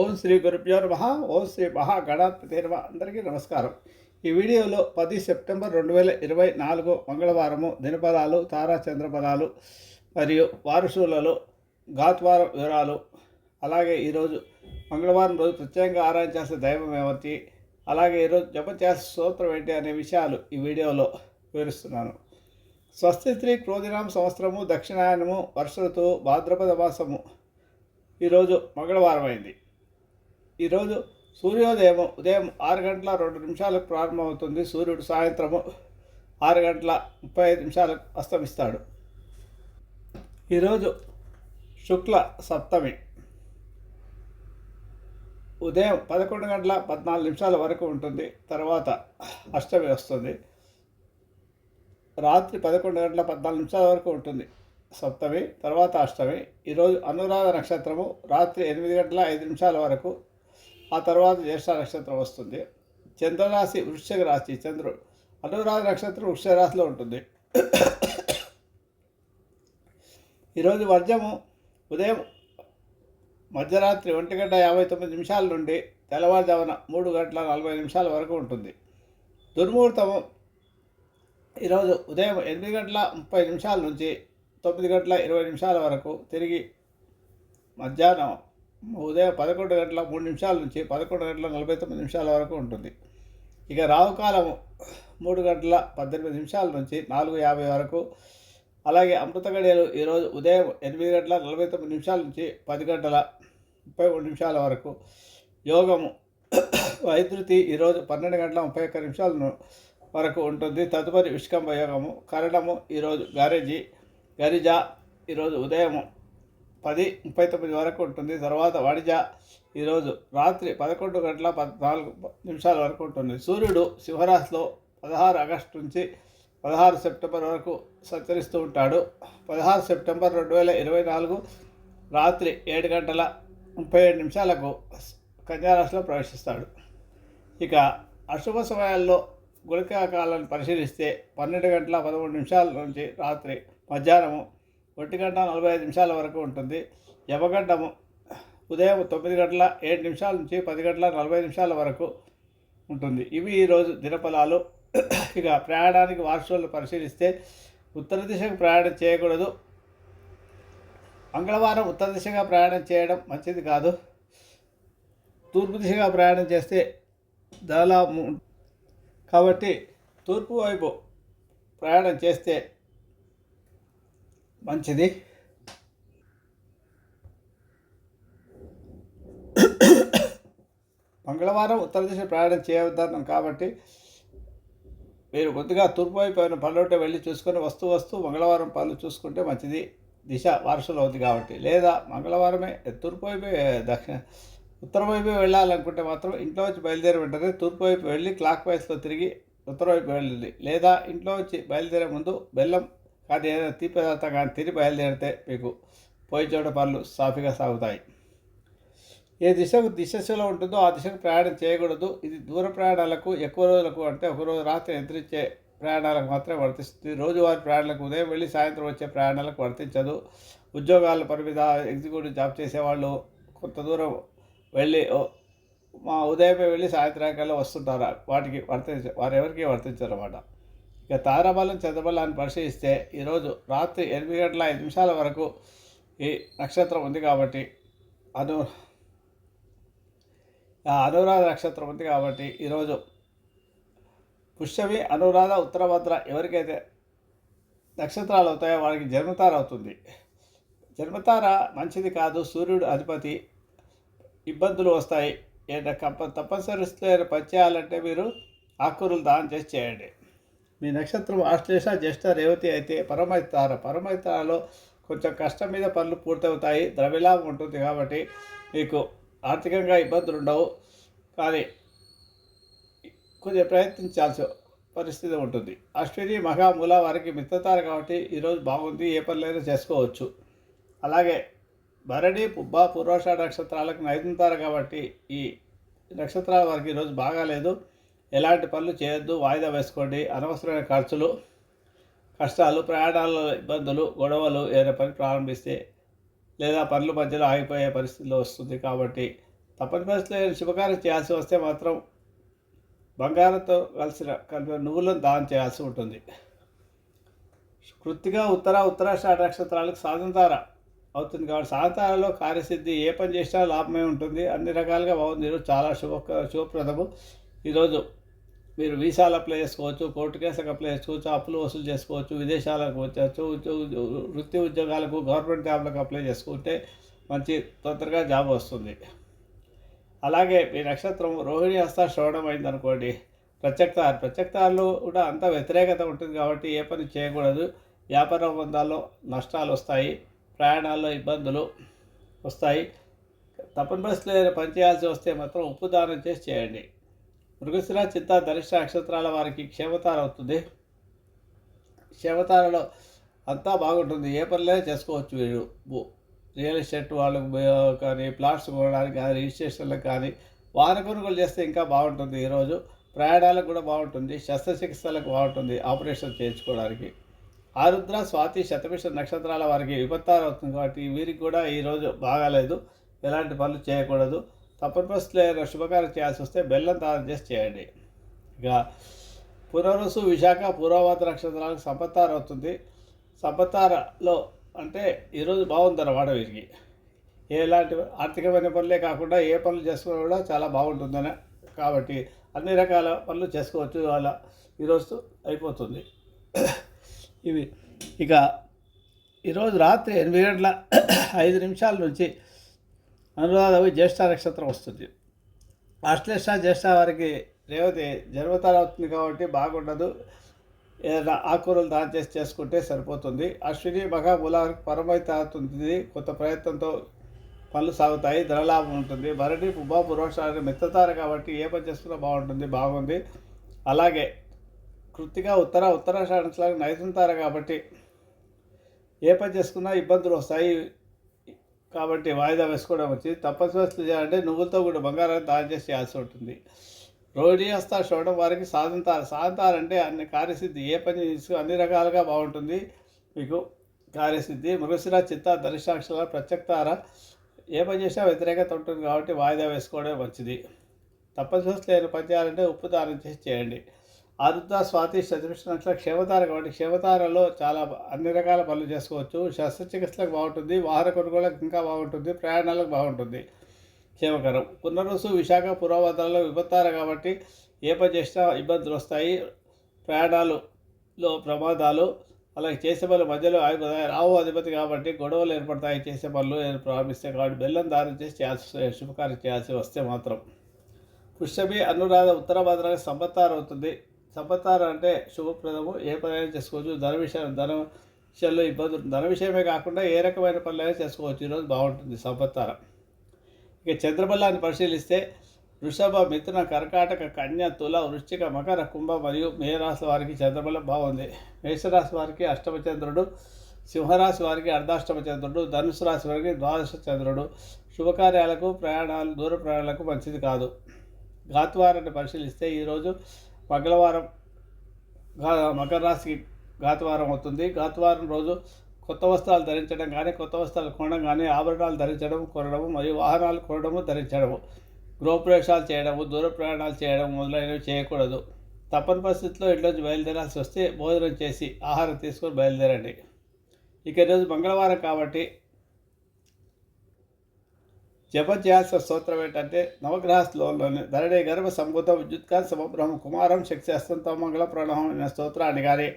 ఓం శ్రీ గురుభ్యో నమ ఓం శ్రీ మహాగణాధిపతి నమ అందరికీ నమస్కారం. ఈ వీడియోలో పది సెప్టెంబర్ రెండు వేల ఇరవై నాలుగు మంగళవారము దినపదాలు తారా చంద్రపదాలు మరియు వారసులలో గాత్వారం వివరాలు అలాగే ఈరోజు మంగళవారం రోజు ప్రత్యేకంగా ఆరాధించాల్సిన దైవం ఏమిటి అలాగే ఈరోజు జప చేసే సూత్రం ఏంటి అనే విషయాలు ఈ వీడియోలో వివరిస్తున్నాను. స్వస్తి స్త్రీ క్రోధినామ సంవత్సరము దక్షిణాయనము వర్ష ఋతువు భాద్రపద మాసము ఈరోజు మంగళవారం అయింది. ఈరోజు సూర్యోదయం ఉదయం ఆరు గంటల రెండు నిమిషాలకు ప్రారంభమవుతుంది. సూర్యుడు సాయంత్రము ఆరు గంటల ముప్పై ఐదు నిమిషాలకు అస్తమిస్తాడు. ఈరోజు శుక్ల సప్తమి. ఉదయం పదకొండు గంటల పద్నాలుగు నిమిషాల వరకు ఉంటుంది. తర్వాత అష్టమి వస్తుంది. రాత్రి పదకొండు గంటల పద్నాలుగు నిమిషాల వరకు ఉంటుంది సప్తమి తర్వాత అష్టమి. ఈరోజు అనురాధ నక్షత్రము రాత్రి ఎనిమిది గంటల ఐదు నిమిషాల వరకు ఆ తర్వాత జ్యేష్ఠ నక్షత్రం వస్తుంది. చంద్రరాశి వృశ్చిక రాశి చంద్రుడు అనురాధ నక్షత్రం వృశ్చిక రాశిలో ఉంటుంది. ఈరోజు వర్జము ఉదయం మధ్యరాత్రి ఒంటి గంట యాభై తొమ్మిది నిమిషాల నుండి తెల్లవారుజామున మూడు గంటల నలభై నిమిషాల వరకు ఉంటుంది. దుర్ముహూర్తము ఈరోజు ఉదయం ఎనిమిది గంటల ముప్పై నిమిషాల నుంచి తొమ్మిది గంటల ఇరవై నిమిషాల వరకు తిరిగి మధ్యాహ్నం ఉదయం పదకొండు గంటల మూడు నిమిషాల నుంచి పదకొండు గంటల నలభై తొమ్మిది నిమిషాల వరకు ఉంటుంది. ఇక రావుకాలం మూడు గంటల పద్దెనిమిది నిమిషాల నుంచి నాలుగు యాభై వరకు. అలాగే అమృత గడియలు ఈరోజు ఉదయం ఎనిమిది గంటల నలభై తొమ్మిది నిమిషాల నుంచి పది గంటల ముప్పై మూడు నిమిషాల వరకు. యోగము వైద్యుతి ఈరోజు పన్నెండు గంటల ముప్పై ఒక్క నిమిషాల వరకు ఉంటుంది. తదుపరి విష్కంభ యోగము కరణము ఈరోజు గారేజీ గరిజ ఈరోజు ఉదయము పది ముప్పై తొమ్మిది వరకు ఉంటుంది. తర్వాత వాణిజ ఈరోజు రాత్రి పదకొండు గంటల పద్నాలుగు నిమిషాల వరకు ఉంటుంది. సూర్యుడు సింహరాశిలో పదహారు ఆగస్టు నుంచి పదహారు సెప్టెంబర్ వరకు సంచరిస్తూ ఉంటాడు. పదహారు సెప్టెంబర్ రెండు వేల ఇరవై నాలుగు రాత్రి ఏడు గంటల ముప్పై ఏడు నిమిషాలకు కన్యారాశిలో ప్రవేశిస్తాడు. ఇక అశుభ సమయాల్లో గుళికా కాలాన్ని పరిశీలిస్తే పన్నెండు గంటల పదమూడు నిమిషాల నుంచి రాత్రి మధ్యాహ్నము ఒంటి గంట నలభై ఐదు నిమిషాల వరకు ఉంటుంది. యమగంటము ఉదయం తొమ్మిది గంటల ఏడు నిమిషాల నుంచి పది గంటల నలభై నిమిషాల వరకు ఉంటుంది. ఇవి ఈరోజు దినఫలాలు. ఇక ప్రయాణానికి వార్షాలు పరిశీలిస్తే ఉత్తర దిశకు ప్రయాణం చేయకూడదు. మంగళవారం ఉత్తర దిశగా ప్రయాణం చేయడం మంచిది కాదు. తూర్పు దిశగా ప్రయాణం చేస్తే దాదాపు కాబట్టి తూర్పు వైపు ప్రయాణం చేస్తే మంచిది. మంగళవారం ఉత్తర దిశ ప్రయాణం చేయవద్దాం కాబట్టి మీరు కొద్దిగా తూర్పు వైపు అయిన పనులుంటే వెళ్ళి చూసుకొని వస్తూ వస్తూ మంగళవారం పనులు చూసుకుంటే మంచిది. దిశ వారసులు అవుతుంది కాబట్టి. లేదా మంగళవారమే తూర్పు వైపు దక్షిణ ఉత్తర వైపు వెళ్ళాలనుకుంటే మాత్రం ఇంట్లో వచ్చి బయలుదేరి వెంటనే తూర్పు వైపు వెళ్ళి క్లాక్ వైస్లో తిరిగి ఉత్తర వైపు వెళ్ళింది లేదా ఇంట్లో వచ్చి బయలుదేరే ముందు బెల్లం కానీ ఏదైనా తీపి పదార్థం కానీ తిరిగి బయలుదేరితే మీకు పోయి చోట పనులు సాఫీగా సాగుతాయి. ఏ దిశకు దిశలో ఉంటుందో ఆ దిశకు ప్రయాణం చేయకూడదు. ఇది దూర ప్రయాణాలకు ఎక్కువ రోజులకు అంటే ఒక రోజు రాత్రి నిద్రించే ప్రయాణాలకు మాత్రమే వర్తిస్తుంది. రోజువారి ప్రయాణాలకు ఉదయం వెళ్ళి సాయంత్రం వచ్చే ప్రయాణాలకు వర్తించదు. ఉద్యోగాల పని మీద ఎగ్జిక్యూటివ్ జాబ్ చేసేవాళ్ళు కొంత దూరం వెళ్ళి మా ఉదయమే వెళ్ళి సాయంత్రానికల్లా వస్తుంటారు? వాటికి వర్తించ వారు ఎవరికి వర్తించరు అన్నమాట ఇక తారాబలం చంద్రబలాన్ని పరిశీలిస్తే ఈరోజు రాత్రి ఎనిమిది గంటల ఐదు నిమిషాల వరకు ఈ నక్షత్రం ఉంది కాబట్టి అను అనురాధ నక్షత్రం ఉంది కాబట్టి ఈరోజు పుష్యమి అనురాధ ఉత్తరభద్ర ఎవరికైతే నక్షత్రాలు అవుతాయో వారికి జన్మతార అవుతుంది. జన్మతార మంచిది కాదు సూర్యుడు అధిపతి ఇబ్బందులు వస్తాయి. ఏదైనా కంప తప్పనిసరి పని చేయాలంటే మీరు ఆకుకూరలు దానం చేసి చేయండి. మీ నక్షత్రం ఆశ్లేష జ్యేష్ఠ రేవతి అయితే పరమైతార పరమైతారలో కొంచెం కష్టం మీద పనులు పూర్తవుతాయి. ద్రవ్యలాభం ఉంటుంది కాబట్టి మీకు ఆర్థికంగా ఇబ్బందులు ఉండవు. కానీ కొద్దిగా ప్రయత్నించాల్సిన పరిస్థితి ఉంటుంది. అశ్విని మహామూల వారికి మిత్రతారు కాబట్టి ఈరోజు బాగుంది. ఏ పనులైనా చేసుకోవచ్చు. అలాగే భరణి పుబ్బ పూర్వాష నక్షత్రాలకు నైదుతారు కాబట్టి ఈ నక్షత్రాల వారికి ఈరోజు బాగాలేదు. ఎలాంటి పనులు చేయొద్దు వాయిదా వేసుకోండి. అనవసరమైన ఖర్చులు కష్టాలు ప్రయాణాల ఇబ్బందులు గొడవలు ఏదైనా పని ప్రారంభిస్తే లేదా పనుల మధ్యలో ఆగిపోయే పరిస్థితిలో వస్తుంది కాబట్టి తప్పని పరిస్థితుల్లో శుభకార్యం చేయాల్సి వస్తే మాత్రం బంగారంతో కలిసిన కలిపిన నువ్వులను దానం చేయాల్సి ఉంటుంది. కృత్తిగా ఉత్తర ఉత్తరాష్ట్ర నక్షత్రాలకు సాధంతార అవుతుంది కాబట్టి సాధంతారలో కార్యసిద్ధి ఏ పని చేసినా లాభమే ఉంటుంది. అన్ని రకాలుగా బాగుంది ఈరోజు చాలా శుభ శుభప్రదము. ఈరోజు మీరు వీసాలు అప్లై చేసుకోవచ్చు కోర్టు కేసులకు అప్లై చేసుకోవచ్చు అప్పులు వసూలు చేసుకోవచ్చు విదేశాలకు వచ్చచ్చు వృత్తి ఉద్యోగాలకు గవర్నమెంట్ జాబ్లకు అప్లై చేసుకుంటే మంచి తొందరగా జాబ్ వస్తుంది. అలాగే మీ నక్షత్రం రోహిణి హస్త శ్రవణం అయిందనుకోండి. ప్రత్యక్తారు ప్రత్యక్తారులో కూడా అంత వ్యతిరేకత ఉంటుంది కాబట్టి ఏ పని చేయకూడదు. వ్యాపార ఒప్పందాల్లో నష్టాలు వస్తాయి ప్రయాణాల్లో ఇబ్బందులు వస్తాయి. తప్పని పరిస్థితులు ఏదైనా పని చేయాల్సి వస్తే మాత్రం ఉప్పు దానం చేసి చేయండి. మృగశిర చిత్త ధనిష్ట నక్షత్రాల వారికి క్షేమతార అవుతుంది క్షేమతారలో అంతా బాగుంటుంది. ఏ పనులే చేసుకోవచ్చు వీరు రియల్ ఎస్టేట్ వాళ్ళకు కానీ ప్లాట్స్ కొనడానికి కానీ రిజిస్ట్రేషన్లకు కానీ వాహన కొనుగోలు చేస్తే ఇంకా బాగుంటుంది. ఈరోజు ప్రయాణాలకు కూడా బాగుంటుంది. శస్త్రచికిత్సలకు బాగుంటుంది ఆపరేషన్ చేయించుకోవడానికి. ఆరుద్ర స్వాతి శతమిష నక్షత్రాల వారికి విపత్తారు అవుతుంది కాబట్టి వీరికి కూడా ఈరోజు బాగాలేదు. ఎలాంటి పనులు చేయకూడదు. తప్పని పరిస్థితుల్లో ఏదైనా శుభకార్యం చేయాల్సి వస్తే బెల్లం దానం చేసి చేయండి. ఇక పునరుసు విశాఖ పూర్వవాత నక్షత్రాలకు సంపత్తార అవుతుంది సంపత్తారలో అంటే ఈరోజు బాగుందన్నమాట వీరికి. ఎలాంటి ఆర్థికమైన పనులే కాకుండా ఏ పనులు చేసుకున్నా కూడా చాలా బాగుంటుందని కాబట్టి అన్ని రకాల పనులు చేసుకోవచ్చు ఇవాళ ఈరోజు అయిపోతుంది. ఇవి ఇక ఈరోజు రాత్రి ఎనిమిది గంటల ఐదు నిమిషాల నుంచి అనురాధవి జ్యేష్ఠ నక్షత్రం వస్తుంది. అశ్లేష జ్యేష్ఠ వారికి రేవతి జన్మతార అవుతుంది కాబట్టి బాగుండదు. ఏదైనా ఆకుకూరలు దాని చేసి చేసుకుంటే సరిపోతుంది. అశ్విని మగ మూలాలకు వరకు పరమైతే అవుతుంది కొత్త ప్రయత్నంతో పనులు సాగుతాయి. ధనలాభం ఉంటుంది. భరణి పుబ్బ పురోషాలు మెత్తతార కాబట్టి ఏ పని చేసుకున్నా బాగుంటుంది బాగుంది. అలాగే కృతిగా ఉత్తర ఉత్తరాషాఢంలో నైతుంటారు కాబట్టి ఏ పని చేసుకున్నా ఇబ్బందులు వస్తాయి. కాబట్టి వాయిదా వేసుకోవడం వచ్చింది. తపస్వస్థ చేయాలంటే నువ్వులతో కూడా బంగారాన్ని దానం చేసి చేయాల్సి ఉంటుంది. రోహిణి హస్త చూడడం వారికి సాధంతారు సాధంతారు అంటే అన్ని కార్యసిద్ధి ఏ పని తీసుకు అన్ని రకాలుగా బాగుంటుంది. మీకు కార్యసిద్ధి మృగశిర చిత్త ధనుషాక్షల ప్రత్యక్తార ఏ పని చేసినా వ్యతిరేకత ఉంటుంది కాబట్టి వాయిదా వేసుకోవడం మంచిది. తప్పనిసరి లేని పని చేయాలంటే ఉప్పు దానం చేసి చేయండి. ఆరుద్ర స్వాతి శతృష్ణ క్షేమతార కాబట్టి క్షేమతారలో చాలా అన్ని రకాల పనులు చేసుకోవచ్చు. శస్త్రచికిత్సలకు బాగుంటుంది. వాహన కొనుగోళ్ళకు ఇంకా బాగుంటుంది. ప్రయాణాలకు బాగుంటుంది. క్షేమకరం. పునరుసు విశాఖ పురోవతాలలో విపత్తార కాబట్టి ఏ పని చేసినా ఇబ్బందులు వస్తాయి. ప్రయాణాలులో ప్రమాదాలు అలాగే చేసే పనులు మధ్యలో ఆగిపోతాయి. రావు అధిపతి కాబట్టి గొడవలు ఏర్పడతాయి. చేసే పనులు ఏం ప్రారంభిస్తే కాబట్టి బెల్లం దానం చేసి చేయాల్సి శుభకార్యం చేయాల్సి వస్తే మాత్రం. పుష్యమి అనురాధ ఉత్తర భద్రానికి సంపత్తార అవుతుంది. సంపత్తార అంటే శుభప్రదము. ఏ పనైనా చేసుకోవచ్చు. ధన విషయం ధన విషయంలో ఇబ్బందులు ధన విషయమే కాకుండా ఏ రకమైన పనులైనా చేసుకోవచ్చు. ఈరోజు బాగుంటుంది సంపత్తార. ఇక చంద్రబలాన్ని పరిశీలిస్తే వృషభ మిథున కర్కాటక కన్య తుల వృశ్చిక మకర కుంభ మరియు మేరాశి వారికి చంద్రబలం బాగుంది. మేషరాశి వారికి అష్టమచంద్రుడు సింహరాశి వారికి అర్ధాష్టమ చంద్రుడు ధనుసు రాశి వారికి ద్వాదశ చంద్రుడు. శుభకార్యాలకు ప్రయాణాలు దూర ప్రయాణాలకు మంచిది కాదు. ఘాతువారాన్ని పరిశీలిస్తే ఈరోజు మంగళవారం మకర రాశికి ఘాతవారం అవుతుంది. ఘాతవారం రోజు కొత్త వస్త్రాలు ధరించడం కానీ కొత్త వస్త్రాలు కొనడం కానీ ఆభరణాలు ధరించడం కొనడము మరియు వాహనాలు కొనడము ధరించడము. గృహప్రవేశాలు చేయడము దూర ప్రయాణాలు చేయడం మొదలైనవి చేయకూడదు. తప్పని పరిస్థితుల్లో ఇంట్లోంచి బయలుదేరాల్సి వస్తే భోజనం చేసి ఆహారం తీసుకొని బయలుదేరండి. ఇక ఈరోజు మంగళవారం కాబట్టి జపం స్తోత్రం ఏంటంటే నవగ్రహ శ్లోకంలోని ధరణి గర్భ సంభూత విద్యుత్కాంత సమబ్రహ్మ కుమారం శక్తి మంగళ ప్రణవం అనే స్తోత్రాన్ని కానీ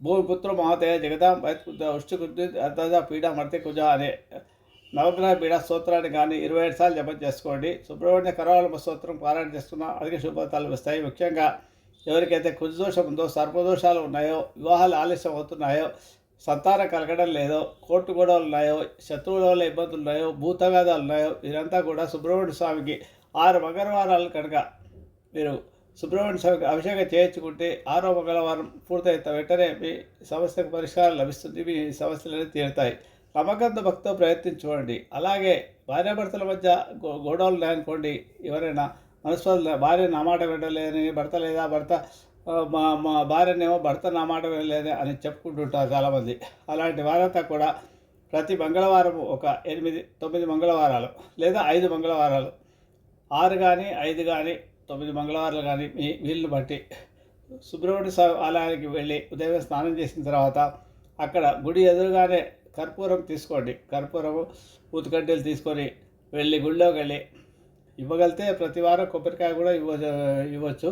భూమిపుత్ర మహాతయ జగదాం వైత్కుజ ఉష్టికుజ అర్ధజ పీడ మర్తి కుజ అనే నవగ్రహ పీడ స్తోత్రాన్ని కానీ ఇరవై ఏడు సార్లు జపం చేసుకోండి. సుబ్రహ్మణ్య కరావళంబ స్తోత్రం పారాయణ చేస్తున్నా అధిక శుభఫలితాలు వస్తాయి. ముఖ్యంగా ఎవరికైతే కుజదోషం ఉందో సర్పదోషాలు ఉన్నాయో వివాహాలు ఆలస్యం అవుతున్నాయో సంతానం కలగడం లేదో కోర్టు గొడవలు ఉన్నాయో శత్రువుల వల్ల ఇబ్బందులు ఉన్నాయో భూతగాదాలు ఉన్నాయో వీరంతా కూడా సుబ్రహ్మణ్య స్వామికి ఆరు మంగళవారాలు కనుక మీరు సుబ్రహ్మణ్య స్వామికి అభిషేకం చేయించుకుంటే ఆరో మంగళవారం పూర్తయిన వెంటనే మీ సమస్యకు పరిష్కారం లభిస్తుంది మీ సమస్యలన్నీ తీరుతాయి. నమ్మకంతో భక్తితో ప్రయత్నించుకోండి అలాగే భార్యాభర్తల మధ్య గొడవలు ఉన్నాయనుకోండి ఎవరైనా మనసు భార్య నా మాట వినలేదని భర్త లేదా భర్త మా మా భార్యనేమో భర్త నా మాట వినలేదే అని చెప్పుకుంటుంటారు చాలామంది. అలాంటి వారంతా కూడా ప్రతి మంగళవారం ఒక ఎనిమిది తొమ్మిది మంగళవారాలు లేదా ఐదు మంగళవారాలు. ఆరు కానీ ఐదు కానీ తొమ్మిది మంగళవారాలు కానీ మీ వీళ్ళని బట్టి సుబ్రహ్మణ్య స్వామి ఆలయానికి వెళ్ళి ఉదయం స్నానం చేసిన తర్వాత అక్కడ గుడి ఎదురుగానే కర్పూరం తీసుకోండి. కర్పూరము ఊతుకడ్డీలు తీసుకొని వెళ్ళి గుడిలోకి వెళ్ళి ఇవ్వగలితే ప్రతి వారం కొబ్బరికాయ కూడా ఇవ్వ ఇవ్వచ్చు.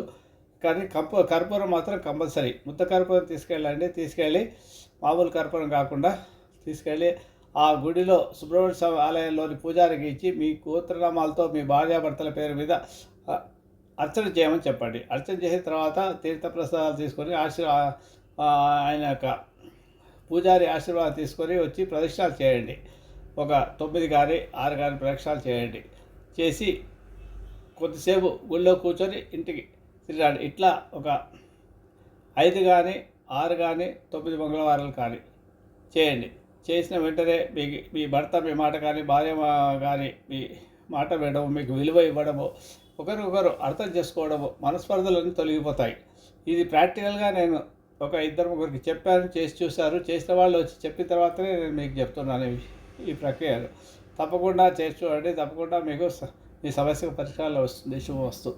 కానీ కంప కర్పూరం మాత్రం కంపల్సరీ. ముద్ద కర్పూరం తీసుకెళ్ళండి తీసుకెళ్ళి మామూలు కర్పూరం కాకుండా తీసుకెళ్ళి ఆ గుడిలో సుబ్రహ్మణ్య స్వామి ఆలయంలోని పూజారికి ఇచ్చి మీ కూతురునామాలతో మీ భార్యాభర్తల పేరు మీద అర్చన చేయమని చెప్పండి. అర్చన చేసిన తర్వాత తీర్థప్రసాదాలు తీసుకొని ఆశీర్వా ఆయన యొక్క పూజారి ఆశీర్వాదం తీసుకొని వచ్చి ప్రదక్షిణాలు చేయండి. ఒక తొమ్మిది కానీ ఆరు కానీ ప్రదక్షిణాలు చేయండి. చేసి కొద్దిసేపు గుళ్ళో కూర్చొని ఇంటికి తిరిగాడు. ఇట్లా ఒక ఐదు కానీ ఆరు కానీ తొమ్మిది మంగళవారాలు కానీ చేయండి. చేసిన వెంటనే మీ మీ భర్త మీ మాట కానీ భార్య మా- కానీ మీ మాట వినడము మీకు విలువ ఇవ్వడము ఒకరికొకరు అర్థం చేసుకోవడము మనస్పర్ధలన్నీ తొలగిపోతాయి. ఇది ప్రాక్టికల్గా నేను ఒక ఇద్దరు ముగ్గురికి చెప్పాను చేసి చూశారు. చేసిన వాళ్ళు వచ్చి చెప్పిన తర్వాతనే నేను మీకు చెప్తున్నాను ఈ- ఈ ప్రక్రియను. తప్పకుండా చేసి చూడండి. తప్పకుండా మీకు స- మీ సమస్యకు పరిష్కారాలు వస్తుంది. శుభం వస్తుంది